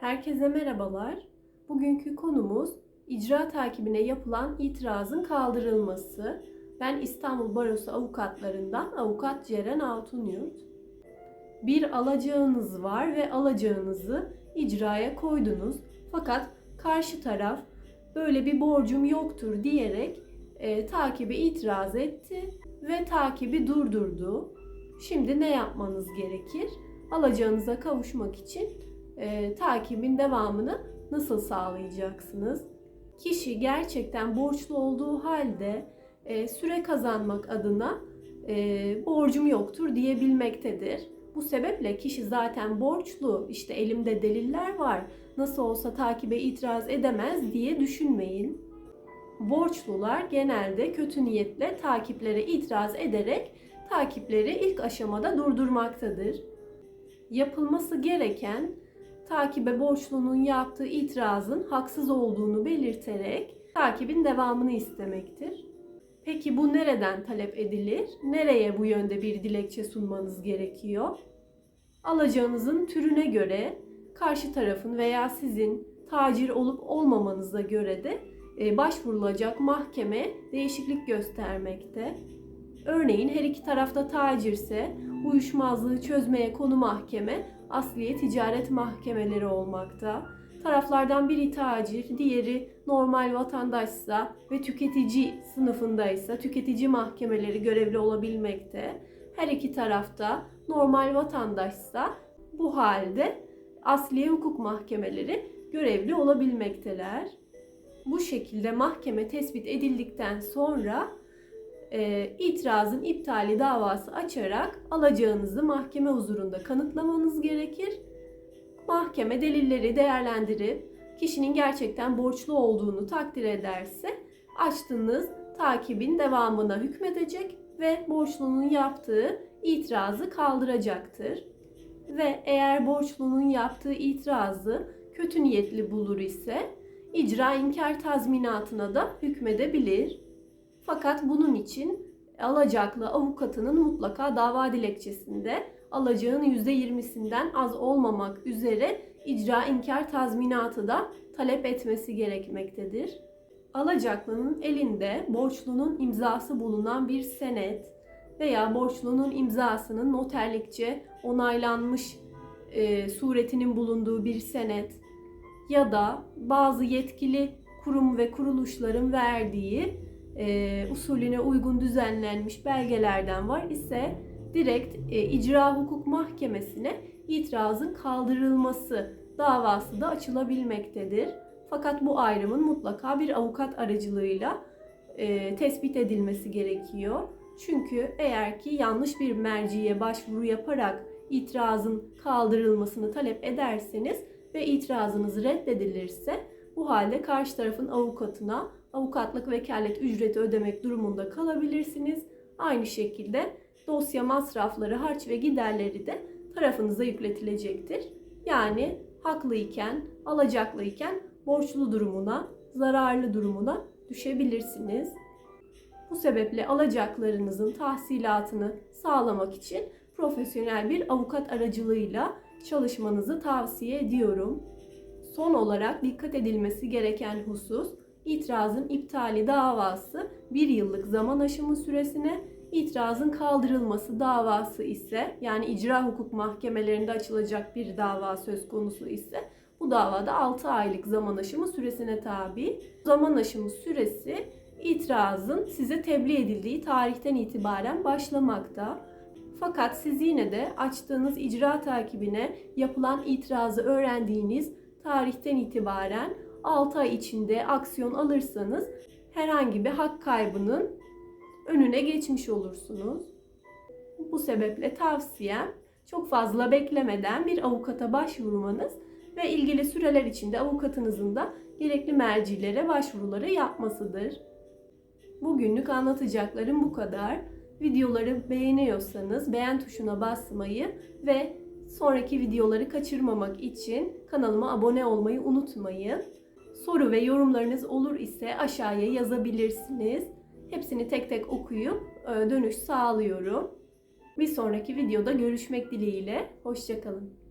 Herkese merhabalar. Bugünkü konumuz icra takibine yapılan itirazın kaldırılması. Ben İstanbul Barosu avukatlarından avukat Ceren Altunyurt. Bir alacağınız var ve alacağınızı icraya koydunuz. Fakat karşı taraf böyle bir borcum yoktur diyerek e, takibe itiraz etti ve takibi durdurdu. Şimdi ne yapmanız gerekir? Alacağınıza kavuşmak için e, takibin devamını nasıl sağlayacaksınız? Kişi gerçekten borçlu olduğu halde e, süre kazanmak adına e, borcum yoktur diyebilmektedir. Bu sebeple kişi zaten borçlu, işte elimde deliller var, nasıl olsa takibe itiraz edemez diye düşünmeyin. Borçlular genelde kötü niyetle takiplere itiraz ederek takipleri ilk aşamada durdurmaktadır. Yapılması gereken takibe borçlunun yaptığı itirazın haksız olduğunu belirterek takibin devamını istemektir. Peki bu nereden talep edilir? Nereye bu yönde bir dilekçe sunmanız gerekiyor? Alacağınızın türüne göre karşı tarafın veya sizin tacir olup olmamanıza göre de e, başvurulacak mahkeme değişiklik göstermekte. Örneğin her iki tarafta tacirse uyuşmazlığı çözmeye konu mahkeme asliye ticaret mahkemeleri olmakta. Taraflardan biri tacir, diğeri normal vatandaşsa ve tüketici sınıfındaysa tüketici mahkemeleri görevli olabilmekte. Her iki tarafta normal vatandaşsa bu halde asliye hukuk mahkemeleri görevli olabilmekteler. Bu şekilde mahkeme tespit edildikten sonra e, itirazın iptali davası açarak alacağınızı mahkeme huzurunda kanıtlamanız gerekir. Mahkeme delilleri değerlendirip kişinin gerçekten borçlu olduğunu takdir ederse açtığınız takibin devamına hükmedecek ve borçlunun yaptığı itirazı kaldıracaktır. Ve eğer borçlunun yaptığı itirazı kötü niyetli bulur ise icra inkar tazminatına da hükmedebilir. Fakat bunun için alacaklı avukatının mutlaka dava dilekçesinde alacağın %20'sinden az olmamak üzere icra inkar tazminatı da talep etmesi gerekmektedir. Alacaklının elinde borçlunun imzası bulunan bir senet veya borçlunun imzasının noterlikçe onaylanmış e, suretinin bulunduğu bir senet ya da bazı yetkili kurum ve kuruluşların verdiği e, usulüne uygun düzenlenmiş belgelerden var ise direkt e, icra hukuk mahkemesine itirazın kaldırılması davası da açılabilmektedir. Fakat bu ayrımın mutlaka bir avukat aracılığıyla e, tespit edilmesi gerekiyor. Çünkü eğer ki yanlış bir merciye başvuru yaparak itirazın kaldırılmasını talep ederseniz ve itirazınız reddedilirse bu halde karşı tarafın avukatına avukatlık vekalet ücreti ödemek durumunda kalabilirsiniz. Aynı şekilde dosya masrafları, harç ve giderleri de tarafınıza yükletilecektir. Yani haklıyken, alacaklıyken borçlu durumuna, zararlı durumuna düşebilirsiniz. Bu sebeple alacaklarınızın tahsilatını sağlamak için profesyonel bir avukat aracılığıyla çalışmanızı tavsiye ediyorum. Son olarak dikkat edilmesi gereken husus itirazın iptali davası bir yıllık zaman aşımı süresine, itirazın kaldırılması davası ise yani icra hukuk mahkemelerinde açılacak bir dava söz konusu ise bu davada 6 aylık zaman aşımı süresine tabi. Zaman aşımı süresi itirazın size tebliğ edildiği tarihten itibaren başlamakta. Fakat siz yine de açtığınız icra takibine yapılan itirazı öğrendiğiniz tarihten itibaren 6 ay içinde aksiyon alırsanız herhangi bir hak kaybının önüne geçmiş olursunuz. Bu sebeple tavsiyem çok fazla beklemeden bir avukata başvurmanız ve ilgili süreler içinde avukatınızın da gerekli mercilere başvuruları yapmasıdır. Bugünlük anlatacaklarım bu kadar. Videoları beğeniyorsanız beğen tuşuna basmayı ve sonraki videoları kaçırmamak için kanalıma abone olmayı unutmayın. Soru ve yorumlarınız olur ise aşağıya yazabilirsiniz. Hepsini tek tek okuyup e, dönüş sağlıyorum. Bir sonraki videoda görüşmek dileğiyle. Hoşçakalın.